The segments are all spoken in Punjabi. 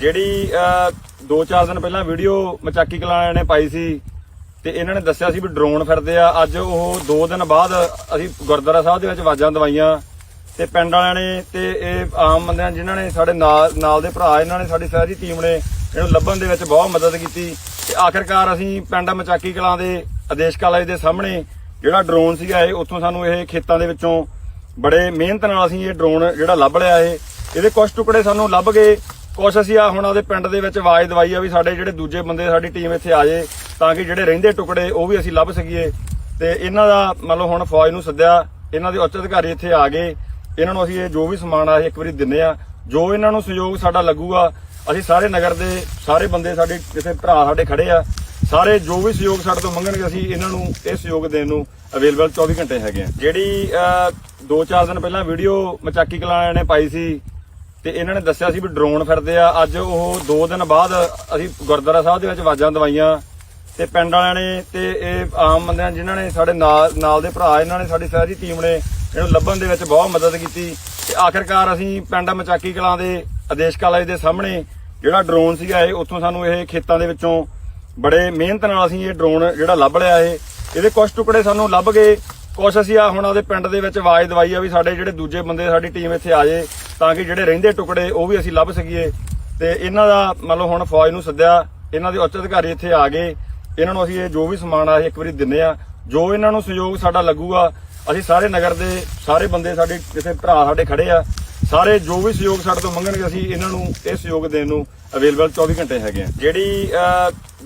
ਜਿਹੜੀ 2-4 ਦਿਨ ਪਹਿਲਾਂ ਵੀਡੀਓ ਮਚਾਕੀ ਕਲਾਂ ਨੇ ਪਾਈ ਸੀ ਤੇ ਇਹਨਾਂ ਨੇ ਦੱਸਿਆ ਸੀ ਵੀ ਡਰੋਨ ਫਿਰਦੇ ਆ। ਅੱਜ ਉਹ 2 ਦਿਨ ਬਾਅਦ ਅਸੀਂ ਗੁਰਦੁਆਰਾ ਸਾਹਿਬ ਦੇ ਵਿੱਚ ਆਵਾਜ਼ਾਂ ਦਵਾਈਆਂ ਤੇ ਪਿੰਡ ਵਾਲਿਆਂ ਨੇ ਤੇ ਇਹ ਆਮ ਬੰਦਿਆਂ ਜਿਨ੍ਹਾਂ ਨੇ ਸਾਡੇ ਨਾਲ ਨਾਲ ਦੇ ਭਰਾ, ਇਹਨਾਂ ਨੇ ਸਾਡੀ ਸਾਰੀ ਟੀਮ ਨੇ ਇਹਨੂੰ ਲੱਭਣ ਦੇ ਵਿੱਚ ਬਹੁਤ ਮਦਦ ਕੀਤੀ। ਤੇ ਆਖਿਰਕਾਰ ਅਸੀਂ ਪਿੰਡ ਮਚਾਕੀ ਕਲਾਂ ਦੇ ਆਦੇਸ਼ ਕਾਲਜ ਦੇ ਸਾਹਮਣੇ ਜਿਹੜਾ ਡਰੋਨ ਸੀਗਾ ਇਹ, ਉੱਥੋਂ ਸਾਨੂੰ ਇਹ ਖੇਤਾਂ ਦੇ ਵਿੱਚੋਂ ਬੜੇ ਮਿਹਨਤ ਨਾਲ ਅਸੀਂ ਇਹ ਡਰੋਨ ਜਿਹੜਾ ਲੱਭ ਲਿਆ ਇਹ। ਇਹਦੇ ਕੁਝ ਟੁਕੜੇ ਸਾਨੂੰ ਲੱਭ ਗਏ। ਕੁਛ ਅਸੀਂ ਆ ਹੁਣ ਉਹਦੇ ਪਿੰਡ ਦੇ ਵਿੱਚ ਆਵਾਜ਼ ਦਵਾਈ ਆ ਵੀ ਸਾਡੇ ਜਿਹੜੇ ਦੂਜੇ ਬੰਦੇ, ਸਾਡੀ ਟੀਮ ਇੱਥੇ ਆ ਜੇ, ਤਾਂ ਕਿ ਜਿਹੜੇ ਰਹਿੰਦੇ ਟੁਕੜੇ, ਉਹ ਵੀ ਅਸੀਂ ਲੱਭ ਸਕੀਏ। ਤੇ ਇਹਨਾਂ ਦਾ ਮਤਲਬ ਹੁਣ ਫੌਜ ਨੂੰ ਸੱਦਿਆ, ਇਹਨਾਂ ਦੇ ਉੱਚ ਅਧਿਕਾਰੀ ਇੱਥੇ ਆ ਗਏ। ਇਹਨਾਂ ਨੂੰ ਅਸੀਂ ਇਹ ਜੋ ਵੀ ਸਮਾਨ ਆ, ਇਹ ਇੱਕ ਵਾਰੀ ਦਿੰਨੇ ਆ। ਜੋ ਇਹਨਾਂ ਨੂੰ ਸਹਿਯੋਗ ਸਾਡਾ ਲੱਗੂਗਾ, ਅਸੀਂ ਸਾਰੇ ਨਗਰ ਦੇ ਸਾਰੇ ਬੰਦੇ, ਸਾਡੇ ਜਿੱਥੇ ਭਰਾ ਸਾਡੇ ਖੜੇ ਆ। ਸਾਰੇ ਜੋ ਵੀ ਸਹਿਯੋਗ ਸਾਡੇ ਤੋਂ ਮੰਗਣਗੇ, ਅਸੀਂ ਇਹਨਾਂ ਨੂੰ ਇਹ ਸਹਿਯੋਗ ਦੇਣ ਨੂੰ ਅਵੇਲੇਬਲ 24 ਘੰਟੇ ਹੈਗੇ ਆ। ਜਿਹੜੀ 2-4 ਦਿਨ ਪਹਿਲਾਂ ਵੀਡੀਓ ਮਚਾਕੀ ਕਲਾਂ ਨੇ ਪਾਈ ਸੀ ਤੇ ਇਹਨਾਂ ਨੇ ਦੱਸਿਆ ਸੀ ਵੀ ਡਰੋਨ ਫਿਰਦੇ ਆ। ਅੱਜ ਉਹ 2 ਦਿਨ ਬਾਅਦ ਅਸੀਂ ਗੁਰਦੁਆਰਾ ਸਾਹਿਬ ਦੇ ਵਿੱਚ ਆਵਾਜ਼ਾਂ ਦਵਾਈਆਂ ਤੇ ਪਿੰਡ ਵਾਲਿਆਂ ਨੇ ਤੇ ਇਹ ਆਮ ਬੰਦਿਆਂ ਜਿਨ੍ਹਾਂ ਨੇ ਸਾਡੇ ਨਾਲ ਨਾਲ ਦੇ ਭਰਾ, ਇਹਨਾਂ ਨੇ ਸਾਡੀ ਸਾਰੀ ਟੀਮ ਨੇ ਇਹਨੂੰ ਲੱਭਣ ਦੇ ਵਿੱਚ ਬਹੁਤ ਮਦਦ ਕੀਤੀ। ਤੇ ਆਖਿਰਕਾਰ ਅਸੀਂ ਪਿੰਡ ਮਚਾਕੀ ਕਲਾਂ ਦੇ ਆਦੇਸ਼ ਕਾਲਜ ਦੇ ਸਾਹਮਣੇ ਜਿਹੜਾ ਡਰੋਨ ਸੀਗਾ ਇਹ, ਉੱਥੋਂ ਸਾਨੂੰ ਇਹ ਖੇਤਾਂ ਦੇ ਵਿੱਚੋਂ ਬੜੇ ਮਿਹਨਤ ਨਾਲ ਅਸੀਂ ਇਹ ਡਰੋਨ ਜਿਹੜਾ ਲੱਭ ਲਿਆ ਇਹ। ਇਹਦੇ ਕੁਝ ਟੁਕੜੇ ਸਾਨੂੰ ਲੱਭ ਗਏ। ਕੁਛ ਅਸੀਂ ਆ ਹੁਣ ਉਹਦੇ ਪਿੰਡ ਦੇ ਵਿੱਚ ਆਵਾਜ਼ ਦਵਾਈ ਆ ਵੀ ਸਾਡੇ ਜਿਹੜੇ ਦੂਜੇ ਬੰਦੇ, ਸਾਡੀ ਟੀਮ ਇੱਥੇ ਆ ਜੇ ਤਾਂ ਕਿ ਜਿਹੜੇ ਰਹਿੰਦੇ ਟੁਕੜੇ ਉਹ ਵੀ ਅਸੀਂ ਲੱਭ ਸਕੀਏ। ਤੇ ਇਹਨਾਂ ਦਾ ਮਤਲਬ ਹੁਣ ਫੌਜ ਨੂੰ ਸੱਦਿਆ, ਇਹਨਾਂ ਦੇ ਉੱਚ ਅਧਿਕਾਰੀ ਇੱਥੇ ਆ ਗਏ। ਇਹਨਾਂ ਨੂੰ ਅਸੀਂ ਇਹ ਜੋ ਵੀ ਸਮਾਨ ਆ, ਇਹ ਇੱਕ ਵਾਰੀ ਦਿੰਨੇ ਆ। ਜੋ ਇਹਨਾਂ ਨੂੰ ਸਹਿਯੋਗ ਸਾਡਾ ਲੱਗੂਗਾ, ਅਸੀਂ ਸਾਰੇ ਨਗਰ ਦੇ ਸਾਰੇ ਬੰਦੇ, ਸਾਡੇ ਜਿੱਥੇ ਭਰਾ ਸਾਡੇ ਖੜੇ ਆ। ਸਾਰੇ ਜੋ ਵੀ ਸਹਿਯੋਗ ਸਾਡੇ ਤੋਂ ਮੰਗਣਗੇ, ਅਸੀਂ ਇਹਨਾਂ ਨੂੰ ਇਹ ਸਹਿਯੋਗ ਦੇਣ ਨੂੰ ਅਵੇਲੇਬਲ 24 ਘੰਟੇ ਹੈਗੇ ਆ। ਜਿਹੜੀ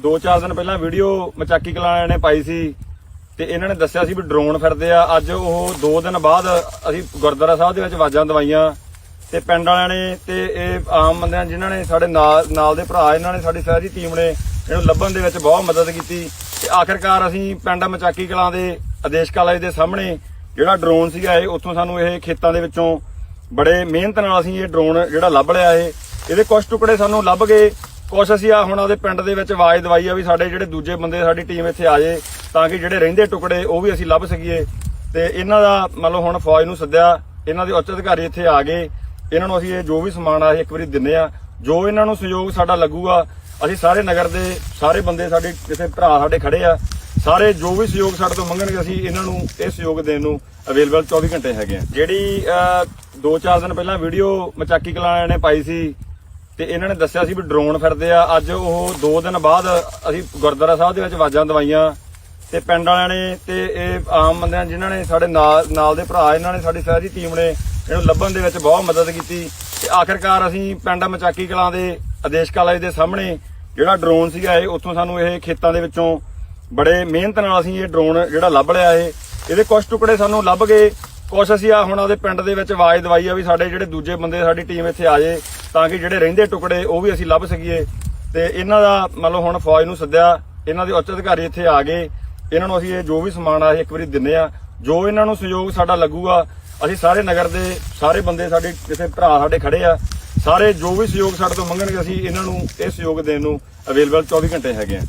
2-4 ਦਿਨ ਪਹਿਲਾਂ ਵੀਡੀਓ ਮਚਾਕੀ ਕਲਾਂ ਨੇ ਪਾਈ ਸੀ, ਤੇ ਇਹਨਾਂ ਨੇ ਦੱਸਿਆ ਸੀ ਵੀ ਡਰੋਨ ਫਿਰਦੇ ਆ। ਅੱਜ ਉਹ 2 ਦਿਨ ਬਾਅਦ ਅਸੀਂ ਗੁਰਦੁਆਰਾ ਸਾਹਿਬ ਦੇ ਵਿੱਚ ਆਵਾਜ਼ਾਂ ਦਵਾਈਆਂ। ਤੇ ਪਿੰਡ ਵਾਲਿਆਂ ਨੇ ਤੇ ਇਹ ਆਮ ਬੰਦਿਆਂ ਜਿਨ੍ਹਾਂ ਨੇ ਸਾਡੇ ਨਾਲ ਨਾਲ ਦੇ ਭਰਾ, ਇਹਨਾਂ ਨੇ ਸਾਡੀ ਸਾਰੀ ਟੀਮ ਨੇ ਇਹਨੂੰ ਲੱਭਣ ਦੇ ਵਿੱਚ ਬਹੁਤ ਮਦਦ ਕੀਤੀ। ਤੇ ਆਖਿਰਕਾਰ ਅਸੀਂ ਪਿੰਡ ਮਚਾਕੀ ਕਲਾਂ ਦੇ ਆਦੇਸ਼ ਕਾਲਜ ਦੇ ਸਾਹਮਣੇ ਜਿਹੜਾ ਡਰੋਨ ਸੀਗਾ ਇਹ, ਉੱਥੋਂ ਸਾਨੂੰ ਇਹ ਖੇਤਾਂ ਦੇ ਵਿੱਚੋਂ ਬੜੇ ਮਿਹਨਤ ਨਾਲ ਅਸੀਂ ਇਹ ਡਰੋਨ ਜਿਹੜਾ ਲੱਭ ਲਿਆ ਇਹ। ਇਹਦੇ ਕੁਝ ਟੁਕੜੇ ਸਾਨੂੰ ਲੱਭ ਗਏ। ਕੁਛ ਅਸੀਂ ਆ ਹੁਣ ਉਹਦੇ ਪਿੰਡ ਦੇ ਵਿੱਚ ਆਵਾਜ਼ ਦਵਾਈ ਆ ਵੀ ਸਾਡੇ ਜਿਹੜੇ ਦੂਜੇ ਬੰਦੇ, ਸਾਡੀ ਟੀਮ ਇੱਥੇ ਆ ਜੇ ਤਾਂ ਕਿ ਜਿਹੜੇ ਰਹਿੰਦੇ ਟੁਕੜੇ ਉਹ ਵੀ ਅਸੀਂ ਲੱਭ ਸਕੀਏ। ਤੇ ਇਹਨਾਂ ਦਾ ਮਤਲਬ ਹੁਣ ਫੌਜ ਨੂੰ ਸੱਦਿਆ। ਇਹਨਾਂ ਦੇ ਉੱਚ ਅਧਿਕਾਰੀ ਇੱਥੇ ਆ ਗਏ। ਇਹਨਾਂ ਨੂੰ ਅਸੀਂ ਇਹ ਜੋ ਵੀ ਸਮਾਨ ਆ ਇਹ ਇੱਕ ਵਾਰੀ ਦਿੰਨੇ ਆ। ਜੋ ਇਹਨਾਂ ਨੂੰ ਸਹਿਯੋਗ ਸਾਡਾ ਲੱਗੂਗਾ, ਅਸੀਂ ਸਾਰੇ ਨਗਰ ਦੇ ਸਾਰੇ ਬੰਦੇ, ਸਾਡੇ ਕਿਸੇ ਭਰਾ ਸਾਡੇ ਖੜੇ ਆ। ਸਾਰੇ ਜੋ ਵੀ ਸਹਿਯੋਗ ਸਾਡੇ ਤੋਂ ਮੰਗਣਗੇ, ਅਸੀਂ ਇਹਨਾਂ ਨੂੰ ਇਹ ਸਹਿਯੋਗ ਦੇਣ ਨੂੰ ਅਵੇਲੇਬਲ 24 ਘੰਟੇ ਹੈਗੇ ਆ। ਜਿਹੜੀ 2-4 ਦਿਨ ਪਹਿਲਾਂ ਵੀਡੀਓ ਮਚਾਕੀ ਕਲਾਂ ਨੇ ਪਾਈ ਸੀ, ਤੇ ਇਹਨਾਂ ਨੇ ਦੱਸਿਆ ਸੀ ਵੀ ਡਰੋਨ ਫਿਰਦੇ ਆ। ਅੱਜ ਉਹ 2 ਦਿਨ ਬਾਅਦ ਅਸੀਂ ਗੁਰਦੁਆਰਾ ਸਾਹਿਬ ਦੇ ਵਿੱਚ ਆਵਾਜ਼ਾਂ ਦਵਾਈਆਂ, ਤੇ ਪਿੰਡ ਵਾਲਿਆਂ ਨੇ ਤੇ ਇਹ ਆਮ ਬੰਦਿਆਂ, ਜਿਨ੍ਹਾਂ ਨੇ ਸਾਡੇ ਨਾਲ ਨਾਲ ਦੇ ਭਰਾ, ਇਹਨਾਂ ਨੇ ਸਾਡੀ ਸਾਰੀ ਟੀਮ ਨੇ ਇਹਨੂੰ ਲੱਭਣ ਦੇ ਵਿੱਚ ਬਹੁਤ ਮਦਦ ਕੀਤੀ। ਤੇ ਆਖਿਰਕਾਰ ਅਸੀਂ ਪਿੰਡ ਮਚਾਕੀ ਕਲਾਂ ਦੇ ਆਦੇਸ਼ ਕਾਲਜ ਦੇ ਸਾਹਮਣੇ ਜਿਹੜਾ ਡਰੋਨ ਸੀਗਾ ਇਹ, ਉੱਥੋਂ ਸਾਨੂੰ ਇਹ ਖੇਤਾਂ ਦੇ ਵਿੱਚੋਂ ਬੜੇ ਮਿਹਨਤ ਨਾਲ ਅਸੀਂ ਇਹ ਡਰੋਨ ਜਿਹੜਾ ਲੱਭ ਲਿਆ ਇਹ। ਇਹਦੇ ਕੁਝ ਟੁਕੜੇ ਸਾਨੂੰ ਲੱਭ ਗਏ। ਕੁਛ ਅਸੀਂ ਆ ਹੁਣ ਉਹਦੇ ਪਿੰਡ ਦੇ ਵਿੱਚ ਆਵਾਜ਼ ਦਵਾਈ ਆ ਵੀ ਸਾਡੇ ਜਿਹੜੇ ਦੂਜੇ ਬੰਦੇ, ਸਾਡੀ ਟੀਮ ਇੱਥੇ ਆ ਜੇ ਤਾਂ ਕਿ ਜਿਹੜੇ ਰਹਿੰਦੇ ਟੁਕੜੇ ਉਹ ਵੀ ਅਸੀਂ ਲੱਭ ਸਕੀਏ। ਤੇ ਇਹਨਾਂ ਦਾ ਮਤਲਬ ਹੁਣ ਫੌਜ ਨੂੰ ਸੱਦਿਆ, ਇਹਨਾਂ ਦੇ ਉੱਚ ਅਧਿਕਾਰੀ ਇੱਥੇ ਆ ਗਏ। ਇਹਨਾਂ ਨੂੰ ਅਸੀਂ ਇਹ ਜੋ ਵੀ ਸਮਾਨ ਆ, ਇਹ ਇੱਕ ਵਾਰੀ ਦਿੰਨੇ ਆ। ਜੋ ਇਹਨਾਂ ਨੂੰ ਸਹਿਯੋਗ ਸਾਡਾ ਲੱਗੂਗਾ ਅਸੀਂ ਸਾਰੇ ਨਗਰ ਦੇ ਸਾਰੇ ਬੰਦੇ, ਸਾਡੇ ਜਿੱਥੇ ਭਰਾ ਸਾਡੇ ਖੜੇ ਆ, ਸਾਰੇ ਜੋ ਵੀ ਸਹਿਯੋਗ ਸਾਡੇ ਤੋਂ ਮੰਗਣਗੇ, ਅਸੀਂ ਇਹਨਾਂ ਨੂੰ ਇਹ ਸਹਿਯੋਗ ਦੇਣ ਨੂੰ ਅਵੇਲੇਬਲ 24 ਘੰਟੇ ਹੈਗੇ ਆ।